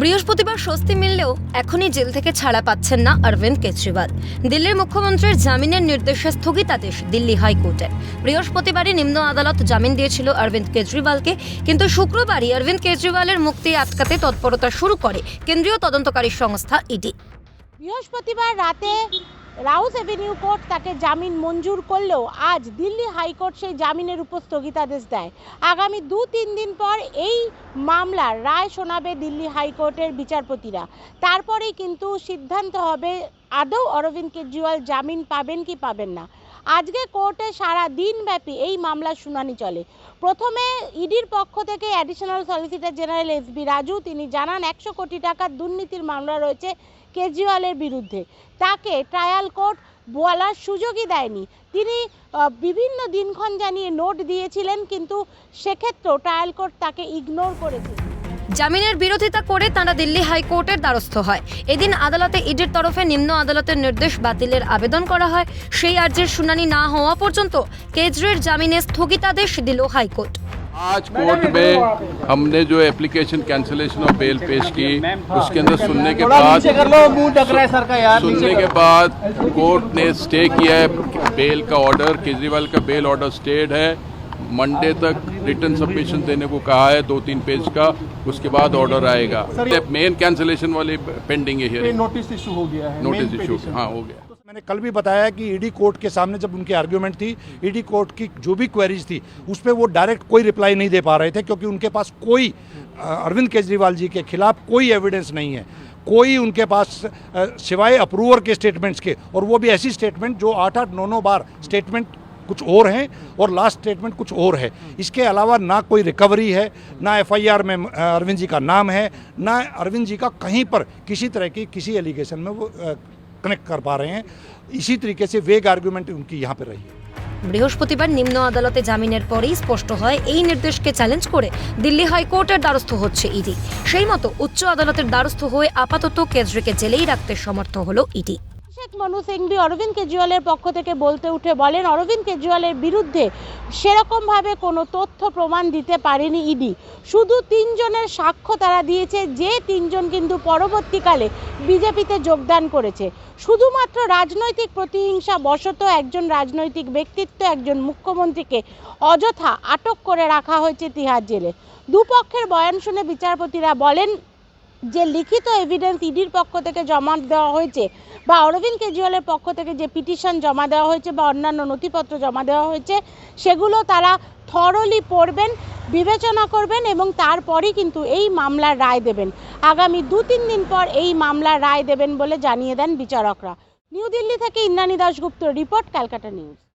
বৃহস্পতিবার স্বস্তি মিললেও এখনই জেল থেকে ছাড়া পাচ্ছেন না অরবিন্দ কেজরিওয়াল। দিল্লির মুখ্যমন্ত্রীর জামিনের নির্দেশে স্থগিতাদেশ দিল্লি হাইকোর্টের বৃহস্পতিবারই নিম্ন আদালত জামিন দিয়েছিল অরবিন্দ কেজরিওয়ালকে, কিন্তু শুক্রবারই অরবিন্দ কেজরিওয়ালের মুক্তি আটকাতে তৎপরতা শুরু করে কেন্দ্রীয় তদন্তকারী সংস্থা ইডি। বৃহস্পতিবার রাতে রাউস এভিনিউ কোর্ট তাকে জামিন মঞ্জুর করলেও আজ দিল্লি হাইকোর্ট সেই জামিনের উপর স্থগিতাদেশ দেয়। আগামী দু তিন দিন পর এই মামলার রায় শোনাবে দিল্লি হাইকোর্টের বিচারপতিরা। তারপরেই কিন্তু সিদ্ধান্ত হবে, আদৌ অরবিন্দ কেজরিওয়াল জামিন পাবেন কি পাবেন না। আজকে কোর্টে সারা দিনব্যাপী এই মামলার শুনানি চলে। প্রথমে ইডির পক্ষ থেকে additional solicitor general S B Raju, তিনি জানান, একশো কোটি টাকার দুর্নীতির মামলা রয়েছে কেজরিওয়ালের বিরুদ্ধে। তাকে ট্রায়াল কোর্ট বলার সুযোগই দেয়নি। তিনি বিভিন্ন দিনক্ষণ জানিয়ে নোট দিয়েছিলেন, কিন্তু সেক্ষেত্রেও ট্রায়াল কোর্ট তাকে ইগনোর করেছে জামিনের বিরোধিতা করে তারা দিল্লি হাইকোর্টের দ্বারস্থ হয় এদিন আদালতে ইডির তরফে নিম্ন আদালতের নির্দেশ বাতিলের আবেদন করা হয় সেই আর্জির শুনানি না হওয়া পর্যন্ত কেজরির জামিনে স্থগিতাদেশ দিল হাইকোর্ট आज कोर्ट में हमने जो एप्लीकेशन कैंसिलेशन ऑफ बेल पेश की उसके अंदर सुनने के बाद कर लो मुंह ढक रहा है सर का यार सुनने के बाद कोर्ट ने स्टे किया है बेल का ऑर्डर केजरीवाल का बेल ऑर्डर स्टेड है मंडे तक रिटर्न सबमिशन देने को कहा है दो तीन पेज का उसके बाद ऑर्डर आएगा। मेन कैंसिलेशन वाली पेंडिंग है नोटिस इशू हो गया है नोटिस इशू हाँ हो गया। मैंने कल भी बताया कि ईडी कोर्ट के सामने जब उनकी आर्ग्यूमेंट थी ईडी कोर्ट की जो भी क्वेरीज थी उस पर वो डायरेक्ट कोई रिप्लाई नहीं दे पा रहे थे क्योंकि उनके पास कोई अरविंद केजरीवाल जी के खिलाफ कोई एविडेंस नहीं है। कोई उनके पास सिवाय अप्रूवर के स्टेटमेंट्स के और वो भी ऐसी स्टेटमेंट जो आठ आठ नौ नौ बार स्टेटमेंट कुछ और हैं और लास्ट स्टेटमेंट कुछ और है इसके अलावा ना कोई रिकवरी है ना एफआईआर में अ, अरविंद जी का नाम है ना अरविंद जी का कहीं पर किसी तरह की किसी एलिगेशन में वो अ, कनेक्ट कर पा रहे हैं इसी तरीके से वेग आर्गुमेंट उनकी यहाँ पर रही है বৃহস্পতিবার নিম্ন আদালতে জামিনের পরেই স্পষ্ট হয় এই নির্দেশকে চ্যালেঞ্জ করে দিল্লি হাইকোর্টের দ্বারস্থ হচ্ছে ইডি সেই মতো উচ্চ আদালতের দ্বারস্থ হয়ে আপাতত কেজরিকে জেলেই রাখতে সমর্থ হলো ইডি শেখ মনু সিংভি অরবিন্দ কেজরিওয়ালের পক্ষ থেকে বলতে উঠে বলেন, অরবিন্দ কেজরিওয়ালের বিরুদ্ধে সেরকমভাবে কোনো তথ্য প্রমাণ দিতে পারেনি ইডি। শুধু তিনজনের সাক্ষ্য তারা দিয়েছে, যে তিনজন কিন্তু পরবর্তীকালে বিজেপিতে যোগদান করেছে। শুধুমাত্র রাজনৈতিক প্রতিহিংসা বশত একজন রাজনৈতিক ব্যক্তিত্ব একজন মুখ্যমন্ত্রীকে অযথা আটক করে রাখা হয়েছে তিহার জেলে। দুপক্ষের বয়ান শুনে বিচারপতিরা বলেন যে লিখিত এভিডেন্স ইডির পক্ষ থেকে জমা দেওয়া হয়েছে বা অরবিন্দ কেজরিওয়ালের পক্ষ থেকে যে পিটিশন জমা দেওয়া হয়েছে বা অন্যান্য নথিপত্র জমা দেওয়া হয়েছে, সেগুলো তারা থরলি পড়বেন, বিবেচনা করবেন এবং তারপরই কিন্তু এই মামলার রায় দেবেন। আগামী দু তিন দিন পর এই মামলার রায় দেবেন বলে জানিয়ে দেন বিচারকরা। নিউ দিল্লি থেকে ইন্দ্রাণী দাশগুপ্ত রিপোর্ট, ক্যালকাটা নিউজ।